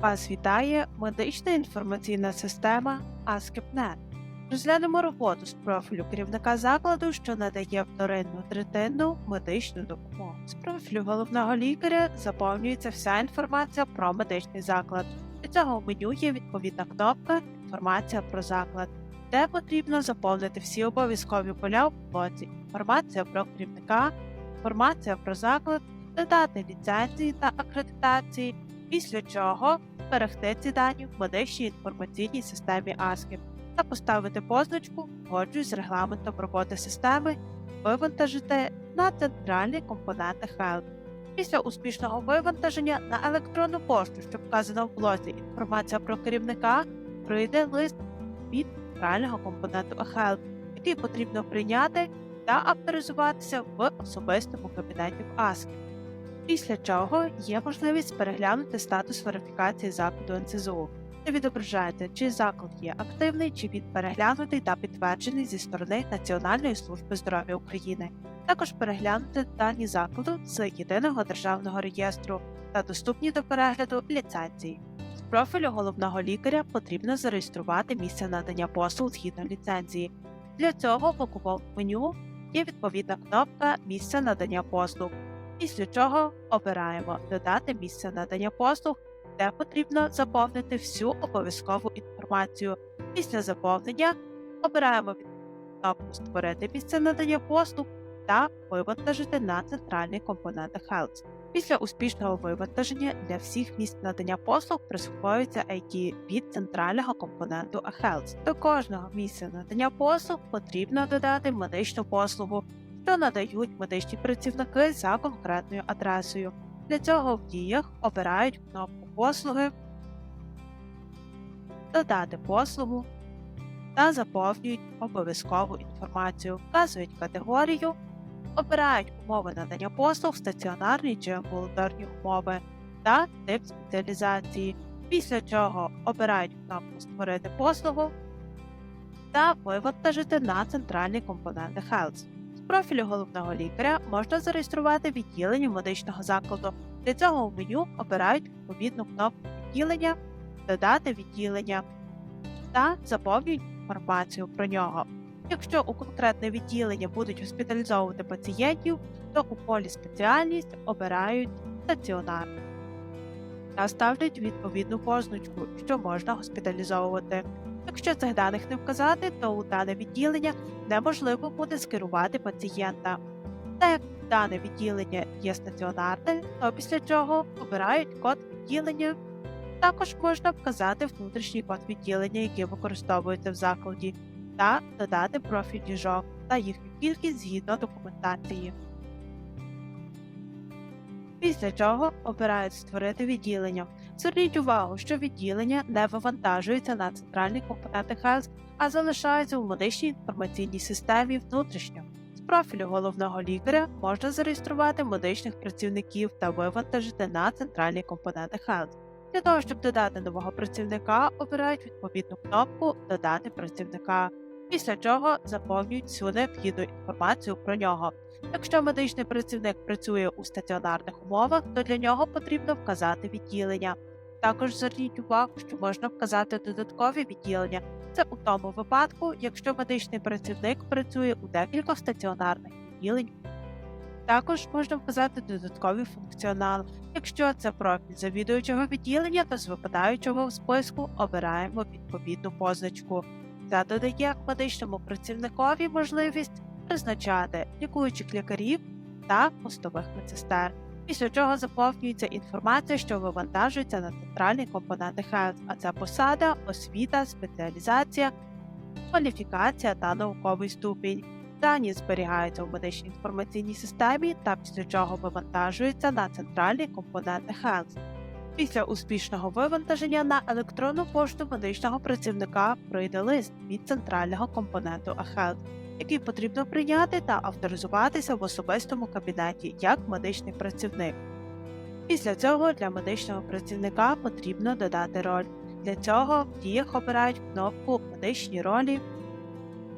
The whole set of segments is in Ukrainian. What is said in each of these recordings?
Вас вітає медична інформаційна система ASCII.NET. Розглянемо роботу з профілю керівника закладу, що надає вторинну третинну медичну допомогу. З профілю головного лікаря заповнюється вся інформація про медичний заклад. Для цього меню є відповідна кнопка Інформація про заклад, де потрібно заповнити всі обов'язкові поля в блоці інформація про керівника, інформація про заклад, додати ліцензії та акредитації, після чого зберегти ці дані в медичній інформаційній системі ASCII та поставити позначку «Погоджуюсь з регламентом роботи системи, вивантажити на центральні компоненти Help. Після успішного вивантаження на електронну пошту, що вказано в блоці інформація про керівника, прийде лист від центрального компоненту Help, який потрібно прийняти та авторизуватися в особистому кабінеті в ASCII після чого є можливість переглянути статус верифікації закладу НСЗУ. Це відображається, чи заклад є активний, чи він переглянутий та підтверджений зі сторони Національної служби здоров'я України. Також переглянути дані закладу з єдиного державного реєстру та доступні до перегляду ліцензії. З профілю головного лікаря потрібно зареєструвати місце надання послуг згідно ліцензії. Для цього в боковому меню є відповідна кнопка Місце надання послуг після чого обираємо Додати місце надання послуг, де потрібно заповнити всю обов'язкову інформацію. Після заповнення обираємо кнопку Створити місце надання послуг та вивантажити на центральний компонент Health. Після успішного вивантаження для всіх місць надання послуг присвоюється ID від центрального компоненту Health. До кожного місця надання послуг потрібно додати медичну послугу, що надають медичні працівники за конкретною адресою. Для цього в діях обирають кнопку послуги, додати послугу та заповнюють обов'язкову інформацію, вказують категорію, обирають умови надання послуг, стаціонарні чи амбулаторні умови та тип спеціалізації, після чого обирають кнопку Створити послугу та вивантажити на центральні компоненти Health профілю головного лікаря можна зареєструвати відділення медичного закладу. Для цього у меню обирають відповідну кнопку відділення, додати відділення та заповнюють інформацію про нього. Якщо у конкретне відділення будуть госпіталізовувати пацієнтів, то у полі спеціальність обирають стаціонар та ставлять відповідну позначку, що можна госпіталізовувати. Якщо цих даних не вказати, то у дане відділення неможливо буде скерувати пацієнта. Та як дане відділення є стаціонарне, то після чого обирають код відділення. Також можна вказати внутрішній код відділення, який використовується в закладі, та додати профіль ліжок та їхню кількість згідно документації. Після чого обирають створити відділення. Зверніть увагу, що відділення не вивантажується на центральні компоненти ХЕЛС, а залишаються у медичній інформаційній системі внутрішньо. З профілю головного лікаря можна зареєструвати медичних працівників та вивантажити на центральні компоненти ХЕЛС. Для того, щоб додати нового працівника, обирають відповідну кнопку Додати працівника, після чого заповнюють всю необхідну інформацію про нього. Якщо медичний працівник працює у стаціонарних умовах, то для нього потрібно вказати відділення. Також зверніть увагу, що можна вказати додаткові відділення. Це у тому випадку, якщо медичний працівник працює у декількох стаціонарних відділень. Також можна вказати додаткові функціонали. Якщо це профіль завідуючого відділення, то з випадаючого в списку обираємо відповідну позначку. Це додає медичному працівникові можливість призначати лікуючих лікарів та постових медсестер, після чого заповнюється інформація, що вивантажується на центральні компоненти Health, а це посада, освіта, спеціалізація, кваліфікація та науковий ступінь. Дані зберігаються в медичній інформаційній системі та після чого вивантажуються на центральні компоненти Health. Після успішного вивантаження на електронну пошту медичного працівника прийде лист від центрального компоненту AHealth, який потрібно прийняти та авторизуватися в особистому кабінеті як медичний працівник. Після цього для медичного працівника потрібно додати роль. Для цього в діях обирають кнопку Медичні ролі,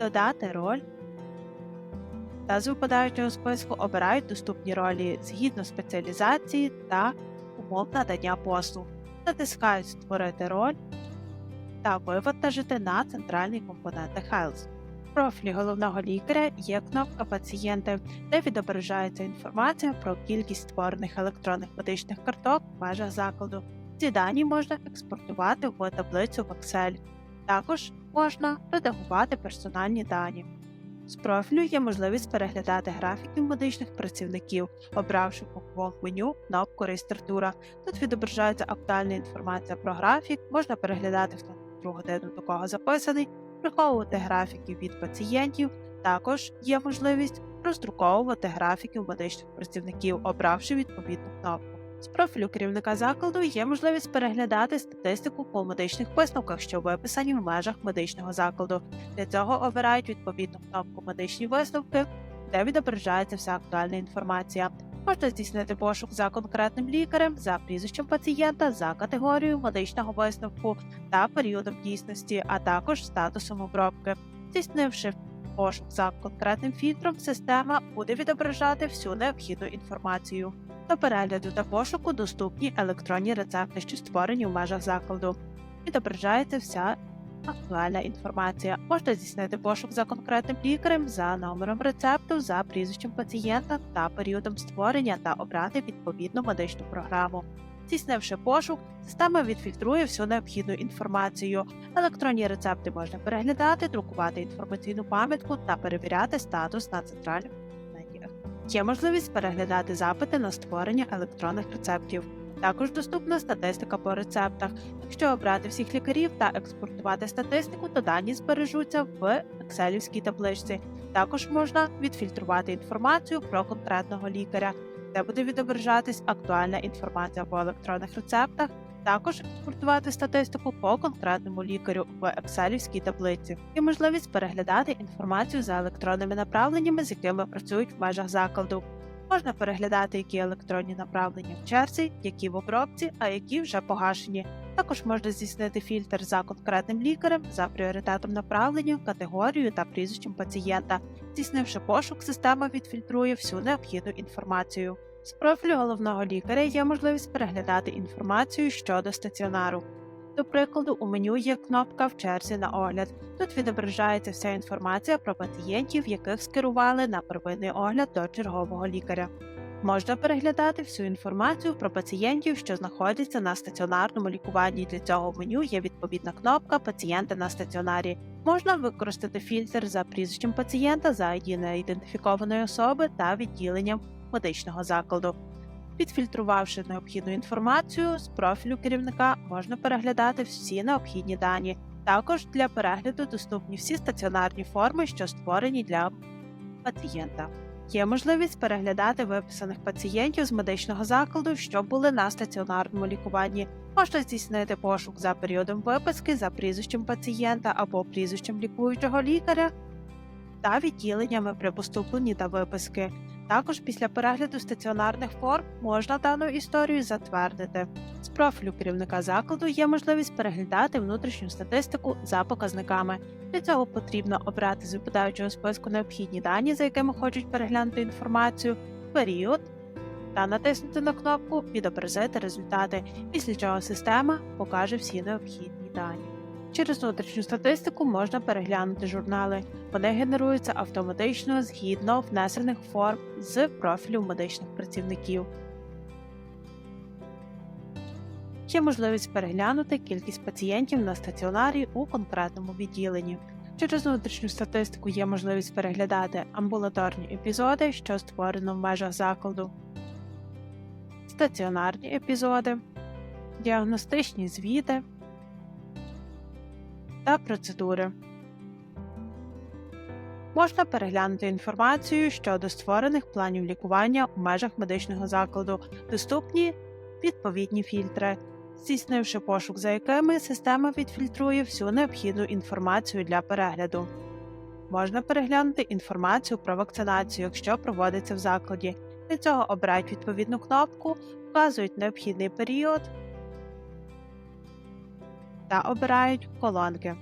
Додати роль та з випадаючого списку обирають доступні ролі згідно спеціалізації та умов надання послуг. натискають Створити роль та вивантажити на центральний компонент Health. В профілі головного лікаря є кнопка Пацієнти, де відображається інформація про кількість створених електронних медичних карток в межах закладу. Ці дані можна експортувати в таблицю в Excel. Також можна редагувати персональні дані. З профілю є можливість переглядати графіки медичних працівників, обравши по меню кнопку Реєстратура. Тут відображається актуальна інформація про графік, можна переглядати хто на годину до кого записаний, приховувати графіки від пацієнтів. Також є можливість роздруковувати графіки медичних працівників, обравши відповідну кнопку. З профілю керівника закладу є можливість переглядати статистику по медичних висновках, що виписані в межах медичного закладу. Для цього обирають відповідну кнопку Медичні висновки, де відображається вся актуальна інформація. Можна здійснити пошук за конкретним лікарем, за прізвищем пацієнта, за категорією медичного висновку та періодом дійсності, а також статусом обробки. Здійснивши пошук за конкретним фільтром, система буде відображати всю необхідну інформацію. До перегляду та пошуку доступні електронні рецепти, що створені в межах закладу. Відображається вся актуальна інформація. Можна здійснити пошук за конкретним лікарем, за номером рецепту, за прізвищем пацієнта та періодом створення та обрати відповідну медичну програму. Здійснивши пошук, система відфільтрує всю необхідну інформацію. Електронні рецепти можна переглядати, друкувати інформаційну пам'ятку та перевіряти статус на центральному. Є можливість переглядати запити на створення електронних рецептів. Також доступна статистика по рецептах. Якщо обрати всіх лікарів та експортувати статистику, то дані збережуться в екселівській табличці. Також можна відфільтрувати інформацію про конкретного лікаря, де буде відображатись актуальна інформація по електронних рецептах. Також експортувати статистику по конкретному лікарю в екселівській таблиці і можливість переглядати інформацію за електронними направленнями, з якими працюють в межах закладу. Можна переглядати, які електронні направлення в черзі, які в обробці, а які вже погашені. Також можна здійснити фільтр за конкретним лікарем, за пріоритетом направлення, категорією та прізвищем пацієнта. Здійснивши пошук, система відфільтрує всю необхідну інформацію. З профілю головного лікаря є можливість переглядати інформацію щодо стаціонару. До прикладу, у меню є кнопка в черзі на огляд. Тут відображається вся інформація про пацієнтів, яких скерували на первинний огляд до чергового лікаря. Можна переглядати всю інформацію про пацієнтів, що знаходяться на стаціонарному лікуванні. Для цього в меню є відповідна кнопка Пацієнти на стаціонарі. Можна використати фільтр за прізвищем пацієнта за ID неідентифікованої особи та відділенням медичного закладу. Підфільтрувавши необхідну інформацію з профілю керівника, можна переглядати всі необхідні дані. Також для перегляду доступні всі стаціонарні форми, що створені для пацієнта. Є можливість переглядати виписаних пацієнтів з медичного закладу, що були на стаціонарному лікуванні. Можна здійснити пошук за періодом виписки, за прізвищем пацієнта або прізвищем лікуючого лікаря та відділеннями при поступленні та виписки. Також після перегляду стаціонарних форм можна дану історію затвердити. З профілю керівника закладу є можливість переглядати внутрішню статистику за показниками. Для цього потрібно обрати з випадаючого списку необхідні дані, за якими хочуть переглянути інформацію, період та натиснути на кнопку Відобразити результати, після чого система покаже всі необхідні дані. Через внутрішню статистику можна переглянути журнали. Вони генеруються автоматично згідно внесених форм з профілю медичних працівників. Є можливість переглянути кількість пацієнтів на стаціонарі у конкретному відділенні. Через внутрішню статистику є можливість переглядати амбулаторні епізоди, що створено в межах закладу, стаціонарні епізоди, діагностичні звіти та процедури. Можна переглянути інформацію щодо створених планів лікування у межах медичного закладу, доступні відповідні фільтри, здійснивши пошук, за якими система відфільтрує всю необхідну інформацію для перегляду. Можна переглянути інформацію про вакцинацію, якщо проводиться в закладі. Для цього обирають відповідну кнопку, вказують необхідний період та обирають колонки.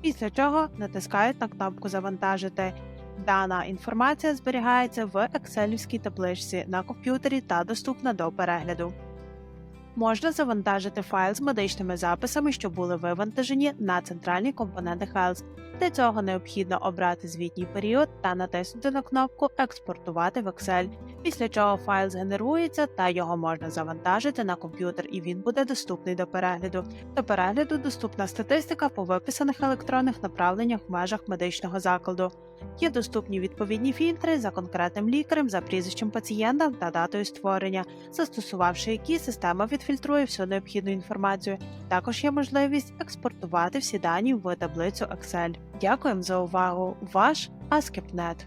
Після чого натискають на кнопку Завантажити. Дана інформація зберігається в Excelівській табличці на комп'ютері та доступна до перегляду. Можна завантажити файл з медичними записами, що були вивантажені на центральні компоненти Health. Для цього необхідно обрати звітній період та натиснути на кнопку Експортувати в Excel, після чого файл згенерується та його можна завантажити на комп'ютер, і він буде доступний до перегляду. До перегляду доступна статистика по виписаних електронних направленнях в межах медичного закладу. Є доступні відповідні фільтри за конкретним лікарем, за прізвищем пацієнта та датою створення, застосувавши які система відфільтрує всю необхідну інформацію. Також є можливість експортувати всі дані в таблицю Excel. Дякуємо за увагу! Ваш Аскепнет.